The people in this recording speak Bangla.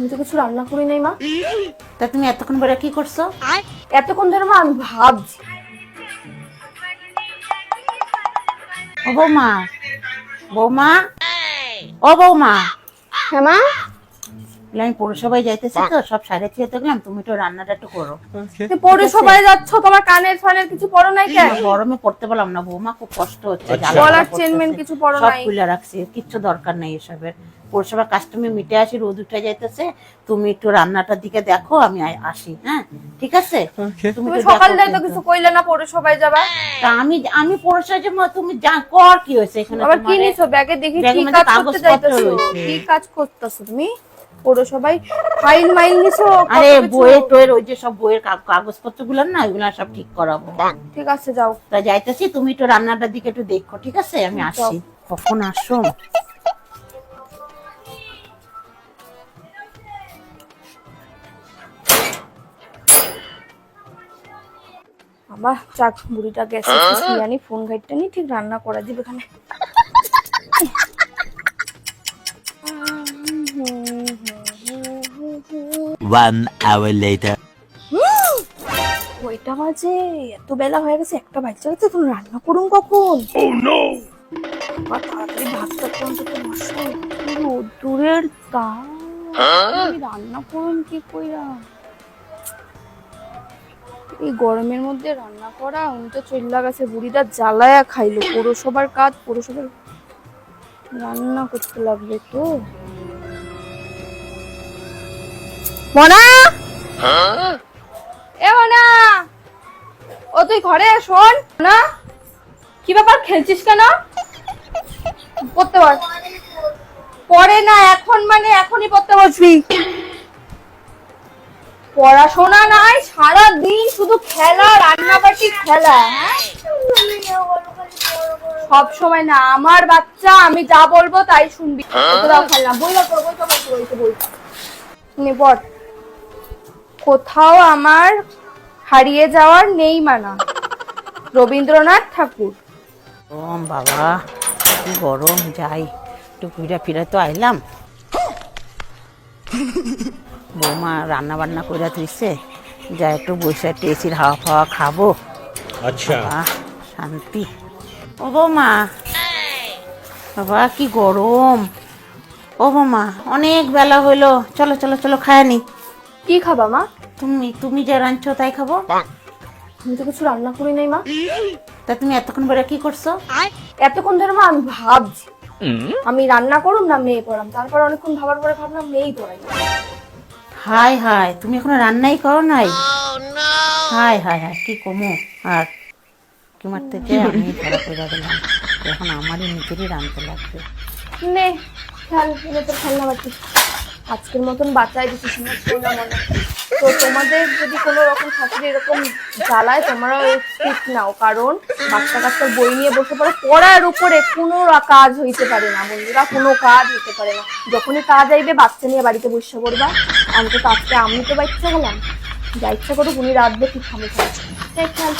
আমি তো কিছু রান্না করি নাই মা। তা তুমি এতক্ষণ বেড়ে কি করছ? এতক্ষণ ধরে মা আমি ভাবছি। ও বৌমা। বৌমা? ও বৌমা। হ্যাঁ মা? বলে আমি পৌরসভায় যাইতেছি তো সব সাড়ে তুমি একটু রান্নাটা একটু করো। তুমি পরে সবাই যাচ্ছ তোমার কানের ফানের কিছু পড়ো নাই কেন? গরমে পড়তে পারলাম না বৌমা খুব কষ্ট হচ্ছে আচ্ছা। গলার পোড়া চেন মেন করতেছে। কিছু পড়ো সব খুলে রাখছি কিচ্ছু দরকার নেই এসবের। পৌরসভা কাস্টমে মিটে আসি রোদ উঠে যাইতেছে তুমি একটু রান্নাটার দিকে দেখো আমি আসি হ্যাঁ? ঠিক আছে? তুমি সকাল তো কিছু কইলে না পরে সবাই যাবা? তা আমি আমি পৌরসভায় যাব তুমি যা কর কি হয়েছে এখানে আবার কি? নিছো? ব্যাগে দেখি কি কাজ করতে কাগজপত্র যাইতেছো। কি কাজ করতেছো তুমি? পরে সবাই। ফাইল মাইল নিছো আরে বইয়ের টইয়ের ওই যে সব বইয়ের কাগজপত্রগুলো না ওইগুলো সব ঠিক করাবো। ঠিক আছে যাও। তা যাইতেছি তুমি একটু রান্নাটার দিকে একটু দেখো ঠিক আছে? আমি আসছি। কখন আসো? বাবা চাক বুড়িটা গেছে ফোন ঘাইটটা নি ঠিক রান্না করা দিবে এখানে। One hour later. কয়টা বাজে। এত বেলা হয়ে গেছে একটা বাচ্চা গেছে তুমি রান্না করুন কখন? বাবা, তাড়াতাড়ি ভাতটা তো অন্তত বসো কি রোদ্দুরের আমি রান্না করুন কি কইরা? এই গরমের মধ্যে রান্না করা উনি তো চল্লা গেছে বুড়িটা জ্বালায়া খাইলো। পৌরসভার কাজ পৌরসভার রান্না করতে লাগবে তো। মনা? এ মনা! ও তুই ঘরে শোন। না কি ব্যাপার খেলছিস কেন? পড়তে পার পরে না এখন মানে এখনই পড়তে বসবি। পড়াশোনা নাই সারা দিন শুধু খেলা রান্নাবাটি খেলা। হ্যাঁ সব সময় না আমার বাচ্চা আমি যা বলব তাই শুনবি। তোরাও খেললাম বলতো বলতো নে পড়। কোথাও আমার হারিয়ে যাওয়ার নেই মানা। রবীন্দ্রনাথ ঠাকুর। ও বাবা কি গরম যাই একটু ফিরা ফিরা তো আইলাম। বৌমা রান্না বান্না করে তুইছে যা একটু বসে টেসির হাওয়া ফাওয়া খাব। আচ্ছা। শান্তি। ও বৌমা বাবা কি গরম। ও বৌমা অনেক বেলা হইল চলো চলো চলো খায় নি। কি খাবা মা? তুমি তুমি যা রাঁধছো তাই খাব? আমি তো কিছু রান্না করি নাই মা। তা তুমি এতক্ষণ বেড়ে কি করছ? এতক্ষণ ধরে মা আমি ভাবছি। আমি রান্না করুম না মেয়ে পড়াম। তারপর অনেকক্ষণ ভাবার পরে ভাবলাম মেয়েই পড়াই। হাই হাই তুমি এখনও রান্নাই করো নাই? হাই হাই হাই কি কমো? আর তোমার থেকে আমি ধরা পড়ে গেলাম। এখন আমারই নিজেরই রাঁধতে লাগবে। নে খেল এনে তোর খেলনা বাটি। আজকের মতন বাঁচাই দিচ্ছি করলাম মনে তো তোমাদের যদি কোনো রকম শাশুড়ি এরকম জ্বালায় তোমরা ঠিক নাও, কারণ বাচ্চা কাচ্চার বই নিয়ে বসে পড়ে, পড়ার উপরে কোনো কাজ হইতে পারে না বন্ধুরা, কোনো কাজ হইতে পারে না। যখনই কাজ আইবে, বাচ্চা নিয়ে বাড়িতে বসে পড়বা। আমি তো আজকে আমি তো বাচ্চা গেলাম যা ইচ্ছা করুক, উনি রাখবে ঠিক খেল খেল